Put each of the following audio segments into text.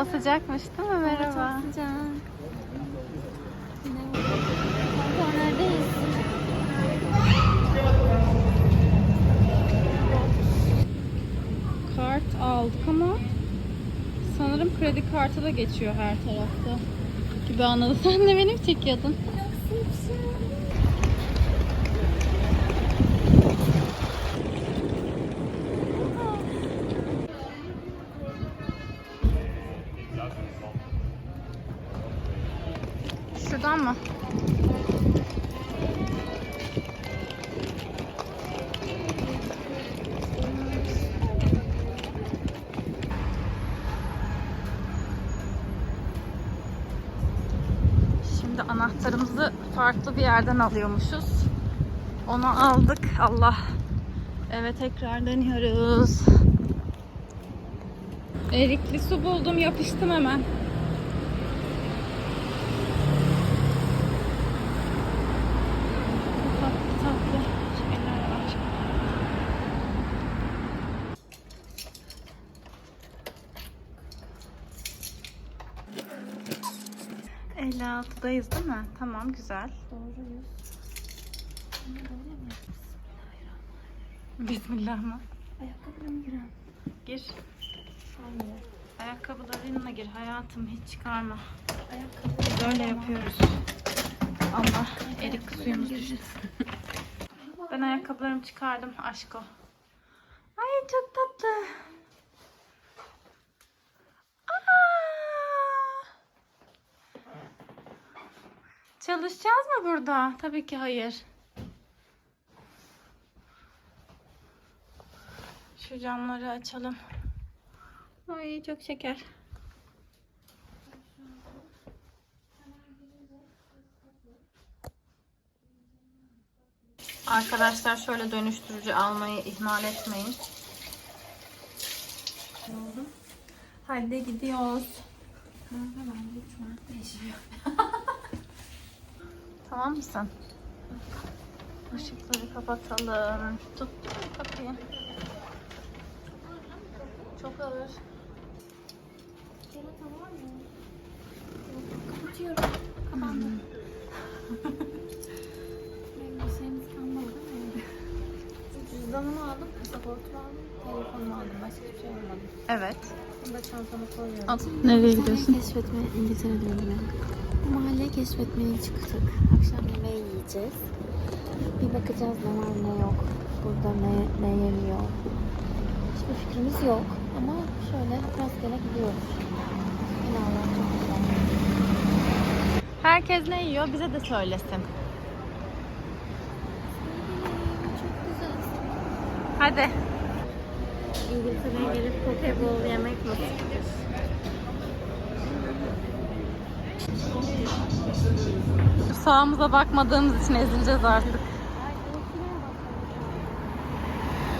Hava sıcakmış değil mi? Merhaba. Çok sıcak. Kart aldık ama sanırım kredi kartı da geçiyor her tarafta. Gibi anladı. Sen de beni mi çekiyordun? Yerden alıyormuşuz. Onu aldık. Allah. Evet tekrar dönüyoruz. Erikli su buldum. Yapıştım hemen. 56'dayız değil mi? Tamam güzel. Doğruyuz. Bismillahirrahmanirrahim. Ayakkabılarına girer. Gir. Hayır. Ayakkabılarınla gir hayatım hiç çıkarma. Ayakkabı. Böyle yapıyoruz. Allah erik suyumuz düştü. ben ayakkabılarımı çıkardım aşko. Ay çok tatlı. Çalışacağız mı burada? Tabii ki hayır. Şu camları açalım. Ay çok şeker. Arkadaşlar şöyle dönüştürücü almayı ihmal etmeyin. Hadi gidiyoruz. Kanka ben lütfen. Tamam mısın? Işıkları kapatalım. Tut kapıyı. Çok ağır. Kapatıyorum. Kapandı. Cüzdanımı aldım, pasaportumu aldım, telefonumu aldım. Başka hiçbir şey almadım. Evet. Bunu da çantama koyuyorum. Nereye gidiyorsun? Keşfetme, İngiltere diyorum ben. Mahalleyi keşfetmeye çıktık. Akşam yemeği yiyeceğiz. Bir bakacağız ne var ne yok. Burada ne, ne yeniyor. Hiçbir fikrimiz yok. Ama şöyle rastgele gidiyoruz. Allah çok güzel. Herkes ne yiyor bize de söylesin. Çok güzel. Hadi. İngiltere'ye gelip pokeball yemek nasıldır? Şu sağımıza bakmadığımız için ezileceğiz artık.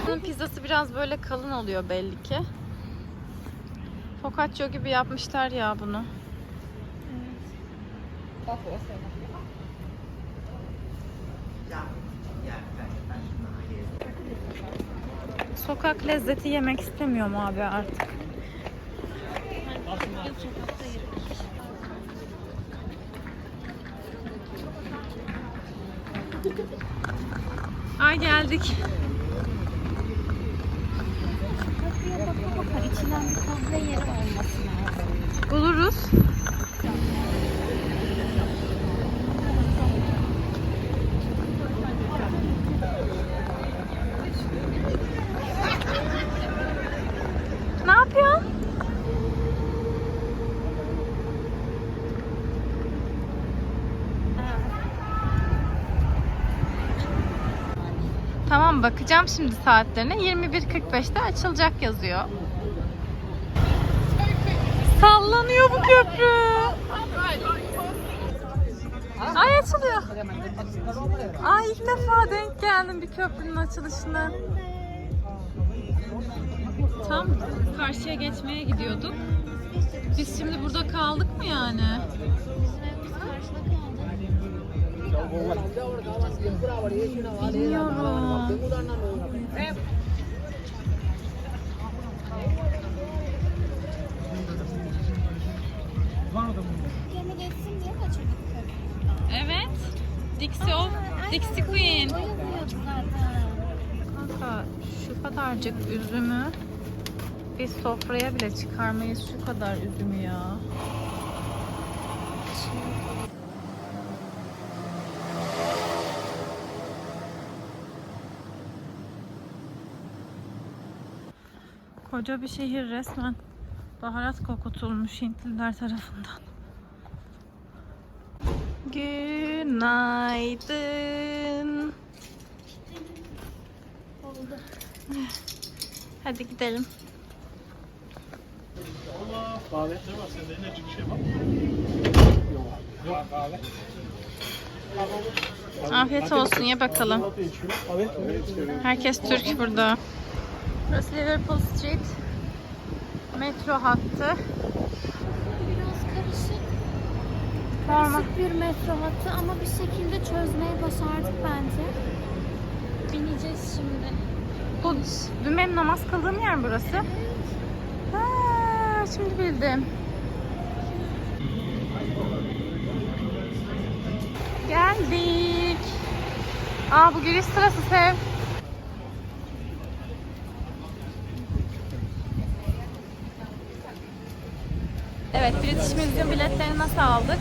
Bunun pizzası biraz böyle kalın oluyor belli ki. Focaccia gibi yapmışlar ya bunu. Sokak lezzeti yemek istemiyorum abi artık. Ay geldik. Kapıya baka baka içilen bir kahve yeri olması lazım. Buluruz. Ne yapıyorsun? Tamam bakacağım şimdi saatlerine. 21.45'te açılacak yazıyor. Sallanıyor bu köprü. Ay açılıyor. Ay ilk defa denk geldim bir köprünün açılışına. Tam karşıya geçmeye gidiyorduk. Biz şimdi burada kaldık mı yani? Gemi geçsin? Evet. Dixie of Dixie Queen. Kanka şu kadarcık üzümü biz sofraya bile çıkarmayız şu kadar üzümü ya. Koca bir şehir resmen baharat kokutulmuş Hintliler tarafından. Günaydın. Oldu. Hadi gidelim. Yok kahve. Afiyet olsun ye bakalım. Herkes Türk burada. Burası Liverpool Street. Metro hattı. Biraz karışık. Normal. Karışık bir metro hattı ama bir şekilde çözmeyi başardık bence. Bineceğiz şimdi. Bu dün benim namaz kıldığım yer burası? Ha, şimdi bildim. Geldik. Aa bu giriş sırası sev. Evet British Museum biletlerini nasıl aldık?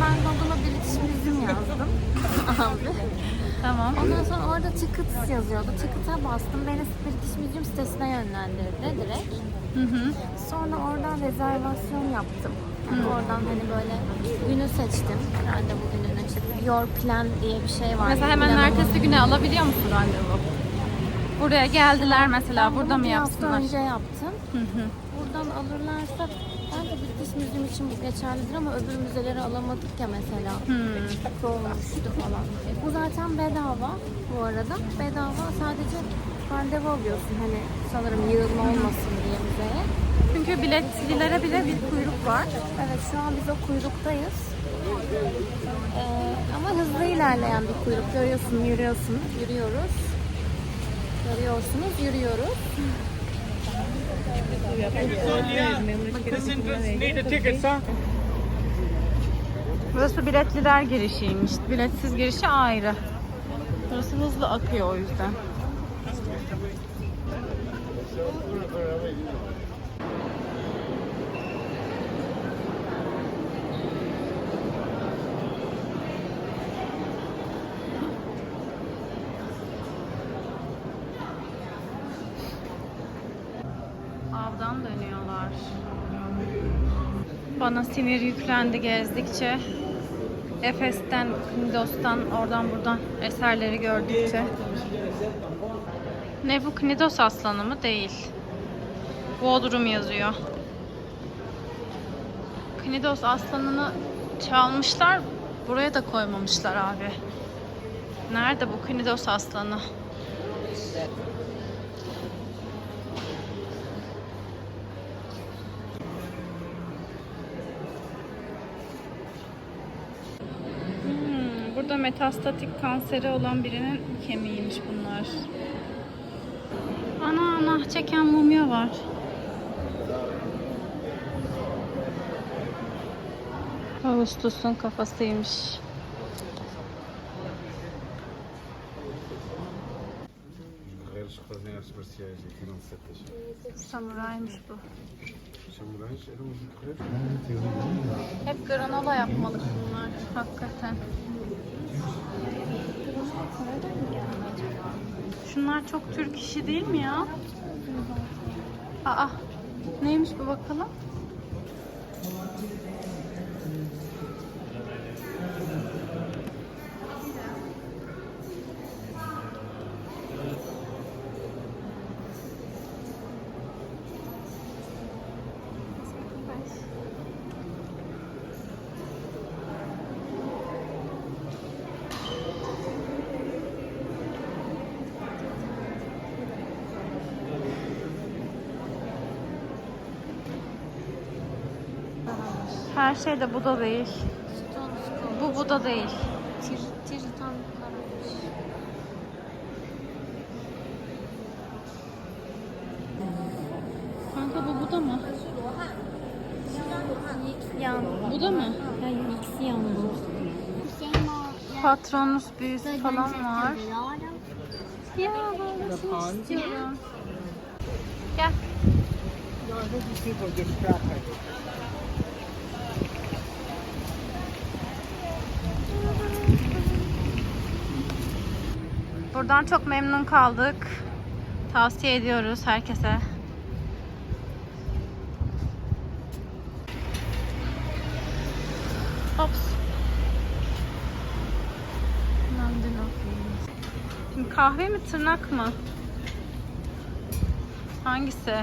Ben Google'a British Museum yazdım. Abi. Tamam. Ondan sonra orada tickets yazıyordu. Ticket'a bastım. Beni British Museum sitesine yönlendirdi direkt. Hı hı. Sonra oradan rezervasyon yaptım. Yani oradan hani böyle günü seçtim. Randevu gününü. İşte Your Plan diye bir şey var. Mesela hemen Planımı- ertesi güne alabiliyor musun randevu? Buraya geldiler mesela. Ben Burada mı yapsınlar? önce yaptım. Hı hı. Buradan alırlarsa Museum için bu geçerlidir ama öbür müzeleri alamadık ya mesela. Hmm. Dolmuştu falan. Bu zaten bedava bu arada. Bedava sadece randevu alıyorsun hani sanırım yığılma olmasın diye müzeye. Çünkü biletçilere bile bir kuyruk var. Evet şu an biz o kuyruktayız. Ee, ama hızlı ilerleyen bir kuyruk. Görüyorsun, yürüyorsun, yürüyoruz. Görüyorsunuz, yürüyoruz. Passengers Burası biletliler girişiymiş. Biletsiz girişi ayrı. Burası hızlı akıyor o yüzden. Bana sinir yüklendi gezdikçe. Efes'ten, Knidos'tan, oradan buradan eserleri gördükçe. Ne bu Knidos aslanı mı? Değil. Bodrum yazıyor. Knidos aslanını çalmışlar, buraya da koymamışlar abi. Nerede bu Knidos aslanı? Hmm, burada metastatik kanseri olan birinin kemiğiymiş bunlar. Ana ana çeken mumya var. Ağustos'un kafasıymış. Samuraymış bu. Hep granola yapmalık bunlar. Hakikaten. Şunlar çok Türk işi değil mi ya? Aa, neymiş bu bakalım? Her şey de bu da değil. Bu bu da değil. Karamış. Kanka bu bu da mı? Yan Bu da mı? Hayır ikisi yandı. Patronus büyüsü falan var. Ya böylesini istiyorum. Gel. Buradan çok memnun kaldık. Tavsiye ediyoruz herkese. Ops. Şimdi kahve mi tırnak mı? Hangisi?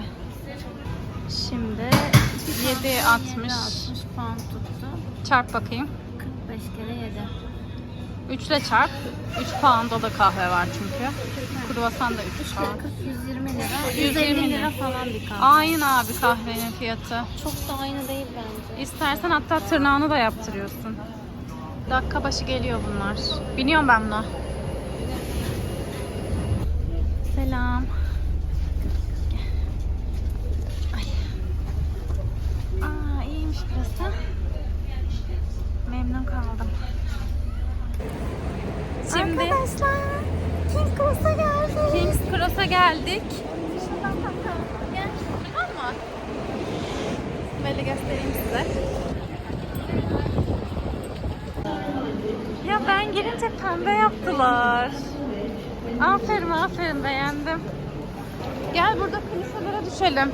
Şimdi 7.60 pound tuttu. çarp bakayım. 45 kere 7. 3 ile çarp. 3 pound'a da kahve var çünkü. Kruvasan da 3 pound. 120 lira. 120 150 lira lira falan bir kahve. Aynı abi kahvenin fiyatı. Çok da aynı değil bence. İstersen hatta tırnağını da yaptırıyorsun. Dakika başı geliyor bunlar. Biniyorum ben buna. Selam. Ay. Aa iyiymiş burası. Memnun kaldım. Arkadaşlar King Cross'a geldik. Kings Cross'a geldik. Gel. Tamam mı? Böyle göstereyim size. Ya ben girince pembe yaptılar. Aferin aferin beğendim. Gel burada klişelere düşelim.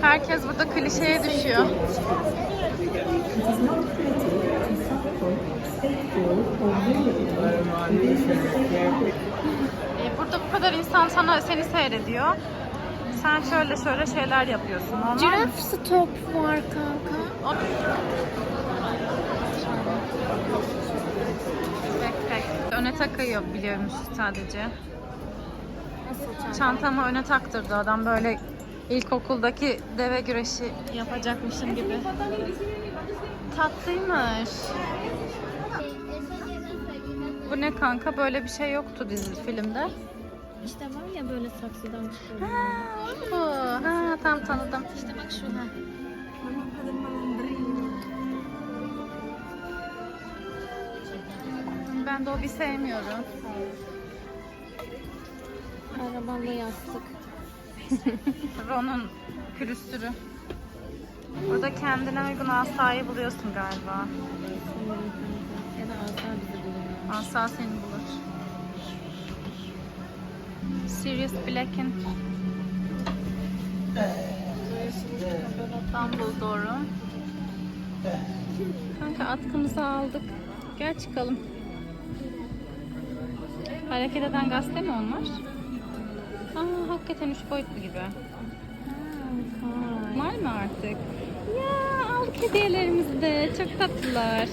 Herkes burada klişeye düşüyor. Ee, burada bu kadar insan sana seni seyrediyor. Sen şöyle şöyle şeyler yapıyorsun. Mi? Giraffe stop var kanka. Öne takıyor biliyormuş sadece. Çantamı öne taktırdı adam böyle ilkokuldaki deve güreşi yapacakmışım gibi. Tatlıymış. Bu ne kanka? Böyle bir şey yoktu dizi filmde. İşte var ya böyle saksıdan çıkıyor. Ha, bu. Ha, tam tanıdım. İşte bak şu. Ben de o bir sevmiyorum. Arabanda yastık. Ron'un külüstürü. Burada kendine uygun asayı buluyorsun galiba. Asa seni bulur. Sirius Black'in Dumbledore'u. Kanka atkımızı aldık. Gel çıkalım. Hareket eden gazete mi onlar? Aa hakikaten üç boyutlu gibi. Var mı artık? Ya aldık hediyelerimizi de. Çok tatlılar.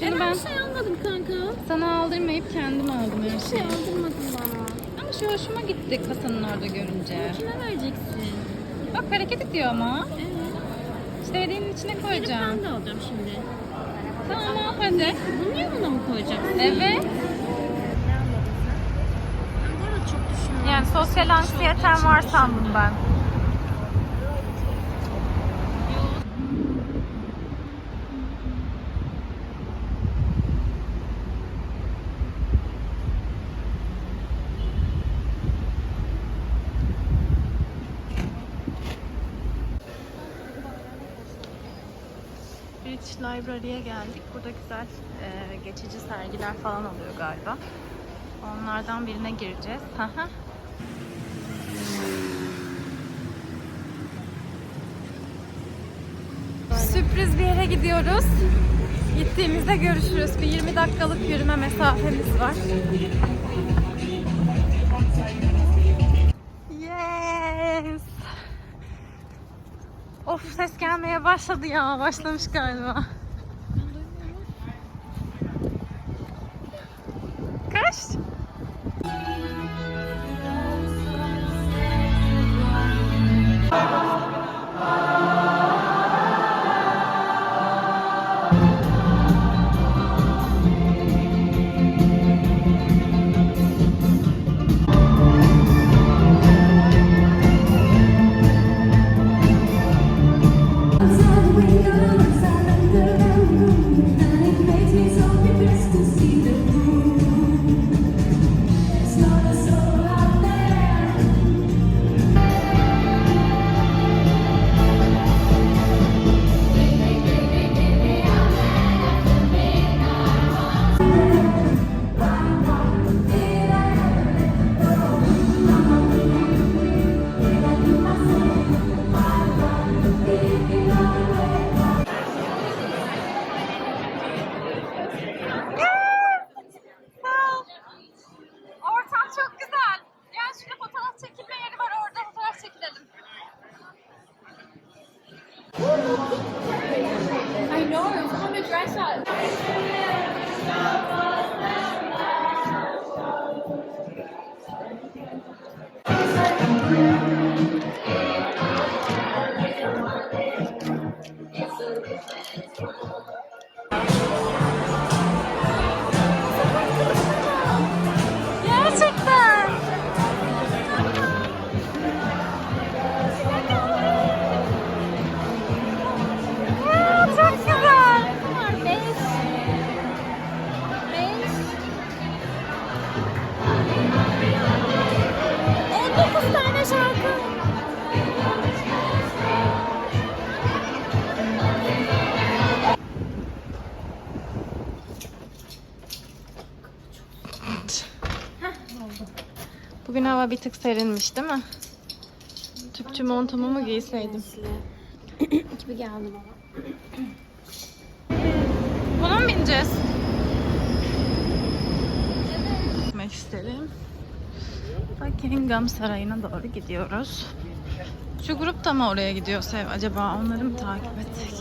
Şunu ben şey almadım kanka. sana aldırmayıp kendim aldım her şey şeyi. aldırmadın bana. Ama şu hoşuma gitti kasanın orada görünce. Kime vereceksin? Bak hareket ediyor ama. Evet. İşte hediyenin içine koyacağım. ben de alacağım şimdi. Tamam al hadi. Bunu buna mı koyacaksın? Evet. Ben. Yani sosyal anksiyeten var sandım ben. British Library'e geldik. Burada güzel e, geçici sergiler falan oluyor galiba. Onlardan birine gireceğiz. Sürpriz bir yere gidiyoruz. Gittiğimizde görüşürüz. Bir 20 dakikalık yürüme mesafemiz var. Yes. Of ses gelmeye başladı ya. Başlamış galiba. Kaç? Hava bir tık serinmiş değil mi? Tüpçü montumu mu giyseydim? gibi geldi bana. Buna mı bineceğiz? Gitmek isterim. Buckingham Sarayı'na doğru gidiyoruz. Şu grup da mı oraya gidiyor Sev? Acaba onları mı takip etsek?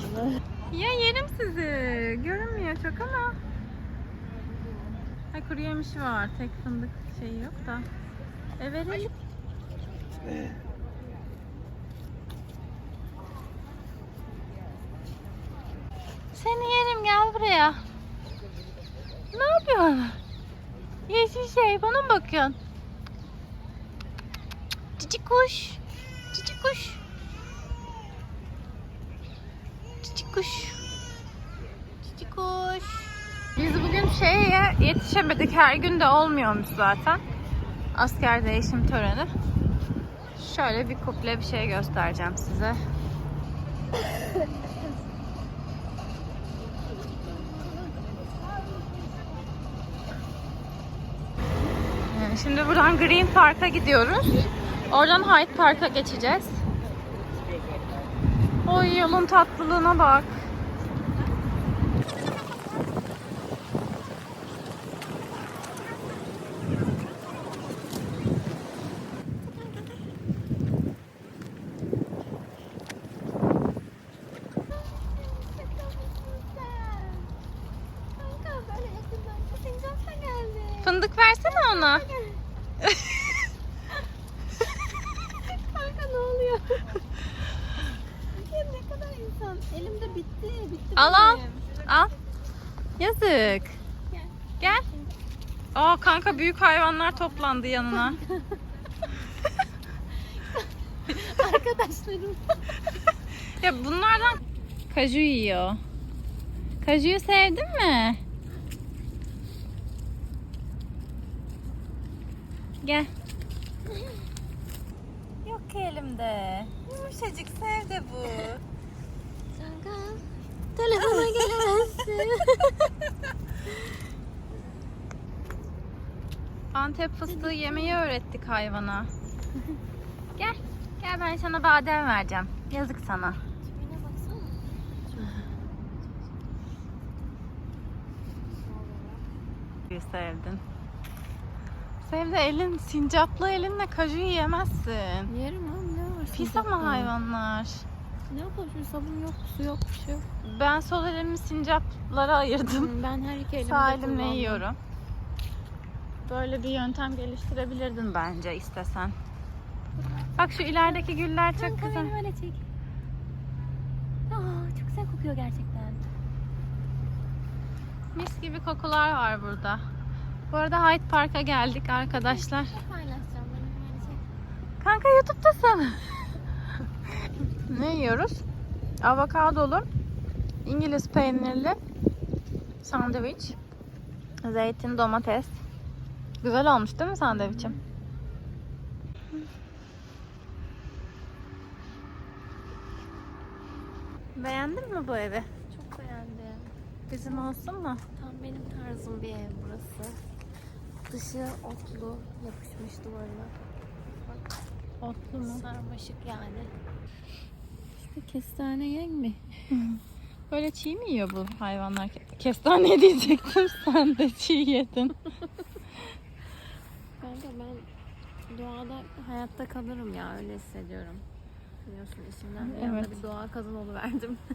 Ya yerim sizi. Görünmüyor çok ama. Ha kuru yemiş var. Tek fındık şeyi yok da. E verelim. Seni yerim gel buraya. Ne yapıyorsun? Yeşil şey bana mı bakıyorsun? Cici kuş. Cici kuş. Cici kuş. Cici kuş. Biz bugün şeye yetişemedik. Her gün de olmuyormuş zaten. Asker değişim töreni. Şöyle bir kuple bir şey göstereceğim size. Ee, Şimdi buradan Green Park'a gidiyoruz. Oradan Hyde Park'a geçeceğiz. Oy yolun tatlılığına bak. Kanka böyle yakından kısınca geldi. Fındık versene ona. Kanka ne oluyor? ya ne kadar insan. Elimde bitti. Bitti Al al. benim. Al. Yazık. Gel. Aa kanka büyük hayvanlar toplandı yanına. Arkadaşlarım. Ya bunlardan kaju yiyor. Kajuyu sevdin mi? Gel. Yok ki elimde. Yumuşacık sevde bu. Kanka. Telefona gelemezsin. Antep fıstığı yemeyi öğrettik hayvana. Gel. Gel ben sana badem vereceğim. Yazık sana. Sevdin. Sevde elin, sincaplı elinle kaju yiyemezsin. Yerim abi ne var? Pis ama hayvanlar. Ne yapalım şimdi sabun yok, su yok, bir şey yok. Ben sol elimi sincaplara ayırdım. Ben her iki elimde Sağ elimle kullandım. yiyorum. Böyle bir yöntem geliştirebilirdin bence istesen. Bak şu ilerideki güller çok Kanka güzel. böyle çek. Aa, çok güzel kokuyor gerçekten. Mis gibi kokular var burada. Bu arada Hyde Park'a geldik arkadaşlar. Paylaşacağım. Kanka YouTube'dasın. ne yiyoruz? Avokadolu, İngiliz peynirli sandviç, zeytin, domates. Güzel olmuş değil mi sandviçim? Beğendin mi bu evi? Çok beğendim. Bizim olsun mu? Tam benim tarzım bir ev burası. Dışı otlu, yapışmış duvarına. Otlu mu? Sarmaşık yani. İşte kestane yen mi? Böyle çiğ mi yiyor bu hayvanlar? Kestane diyecektim sen de çiğ yedin. Kanka ben doğada hayatta kalırım ya öyle hissediyorum. Biliyorsun işimden bir Evet. bir doğal kadın verdim.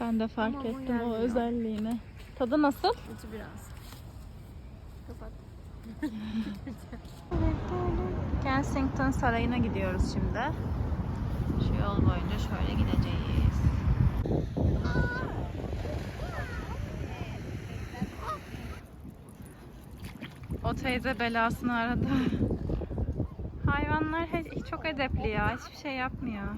Ben de fark Ama ettim o özelliğini. Tadı nasıl? Acı biraz. Kapat. Kensington Sarayı'na gidiyoruz şimdi. Şu yol boyunca şöyle gideceğiz. O teyze belasını aradı. Hayvanlar çok edepli ya. Hiçbir şey yapmıyor.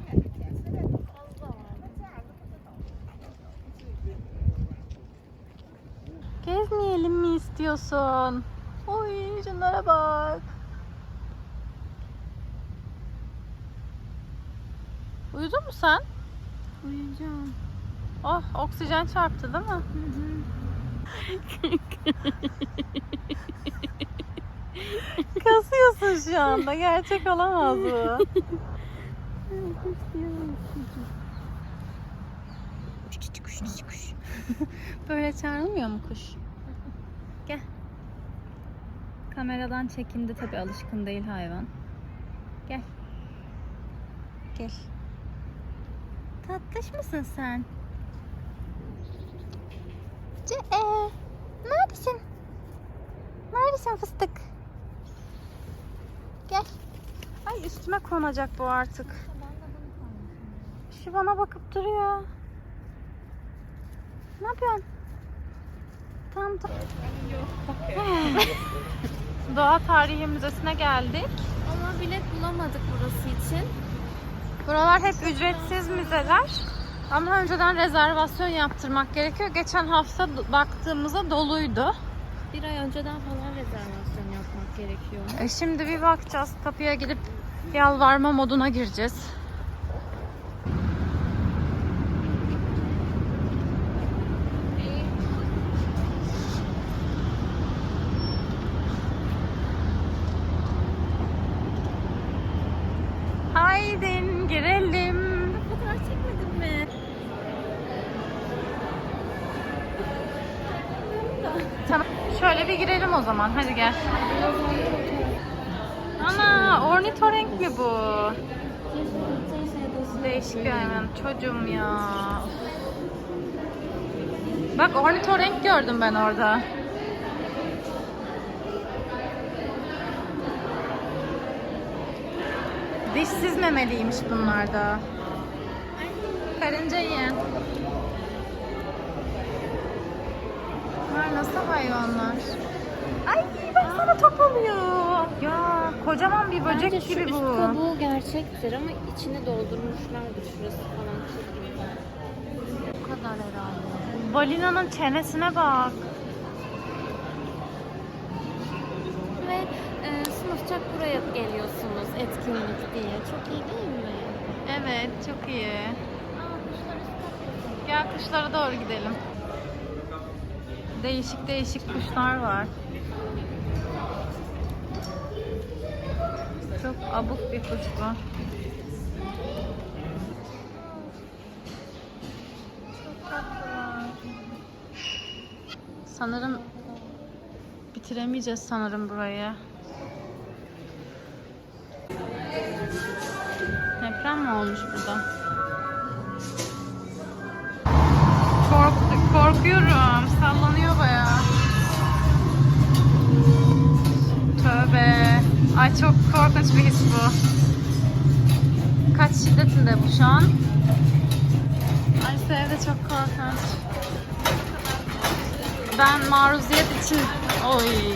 Gezmeyelim mi istiyorsun? Oy şunlara bak. Uyudun mu sen? Uyuyacağım. Oh oksijen çarptı değil mi? Kasıyorsun şu anda. Gerçek olamaz bu. Kuş, küçük kuş. Böyle çağrılmıyor mu kuş? Gel. Kameradan çekindi tabi alışkın değil hayvan. Gel. Gel. Tatlış mısın sen? Neredesin fıstık? Gel. Ay üstüme konacak bu artık. Şu bana bakıp duruyor. Ne yapıyorsun? Tamam tamam. Doğa Tarihi Müzesi'ne geldik. Ama bilet bulamadık burası için. Buralar hep ücretsiz müzeler. Ama önceden rezervasyon yaptırmak gerekiyor. Geçen hafta baktığımızda doluydu. Bir ay önceden falan rezervasyon yapmak gerekiyor. E şimdi bir bakacağız. Kapıya gidip yalvarma moduna gireceğiz. Haydin girelim. Fotoğraf çekmedin mi? Tamam. Şöyle bir girelim o zaman. Hadi gel. Ana ornitorenk mi bu? Değişik hayvan. Çocuğum ya. Bak ornitorenk gördüm ben orada. Dişsiz memeliymiş bunlar da. Karınca yiyen. Bunlar nasıl hayvanlar? Ay baksana top oluyor. Ya kocaman bir böcek Bence gibi bu. kabuğu gerçektir ama içini doldurmuşlardır şurası falan. Bu kadar herhalde. Balinanın çenesine bak. Ve e, sınıfçak buraya geliyorsunuz etkinlik diye. Çok iyi değil mi? Evet çok iyi. Aa. Gel kuşlara doğru gidelim. Değişik değişik kuşlar var. Çok abuk bir kuş tatlılar. Sanırım bitiremeyeceğiz sanırım burayı. Deprem mi olmuş burada? Kork korkuyorum. Sallanıyor Ay çok korkunç bir his bu. Kaç şiddetinde bu şu an? Ay Sevde çok korkunç. Ben maruziyet için... Oy.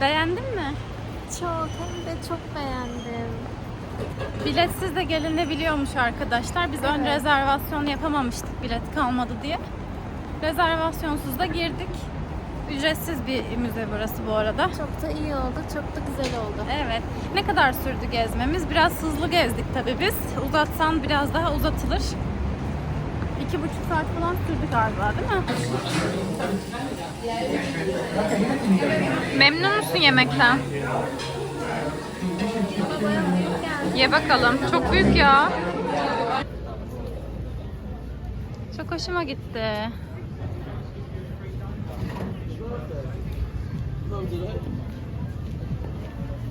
Beğendin mi? Çok hem de çok beğendim. Biletsiz de gelinebiliyormuş arkadaşlar. Biz ön Evet. rezervasyon yapamamıştık bilet kalmadı diye. Rezervasyonsuz da girdik. Ücretsiz bir müze burası bu arada. Çok da iyi oldu, çok da güzel oldu. Evet. Ne kadar sürdü gezmemiz? Biraz hızlı gezdik tabii biz. Uzatsan biraz daha uzatılır. İki buçuk saat falan sürdü galiba değil mi? Memnun musun yemekten? Ye bakalım. Çok büyük ya. Çok hoşuma gitti.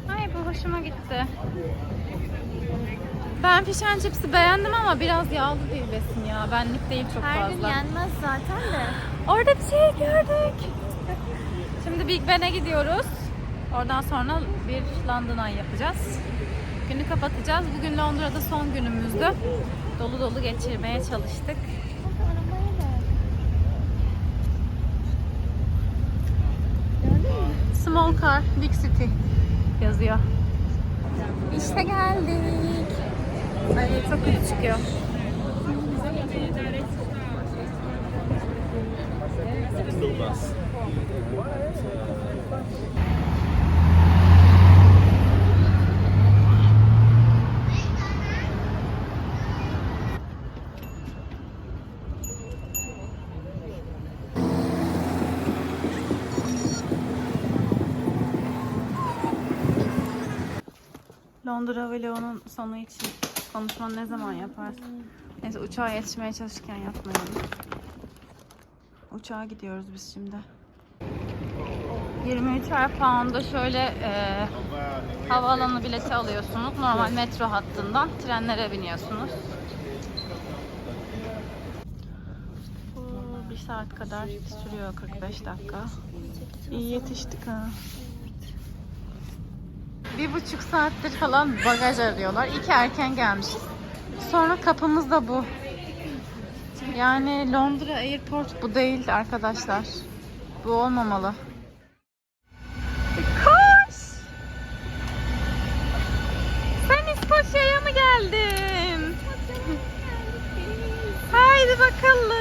Ay bu hoşuma gitti. Ben fish and chips'i beğendim ama biraz yağlı bir besin ya. Benlik değil çok Her fazla. gün yenmez zaten de. Orada bir şey gördük. Şimdi Big Ben'e gidiyoruz. Oradan sonra bir London Eye yapacağız. Günü kapatacağız. Bugün Londra'da son günümüzdü. Dolu dolu geçirmeye çalıştık. Small car, big city yazıyor. İşte geldik. Ay çok kötü çıkıyor. Still. Londra vlogunun sonu için konuşmanı ne zaman yaparsın? Neyse uçağa yetişmeye çalışırken yapmayalım. Uçağa gidiyoruz biz şimdi. 23'er pound'a şöyle e, havaalanı bileti alıyorsunuz. Normal metro hattından trenlere biniyorsunuz. Bir saat kadar sürüyor 45 dakika. İyi yetiştik ha. Bir buçuk saattir falan bagaj arıyorlar. İyi ki erken gelmişiz. Sonra kapımız da bu. Yani Londra Airport bu değil arkadaşlar. Bu olmamalı. Koş! Sen İskoçya'ya mı geldin? Haydi bakalım.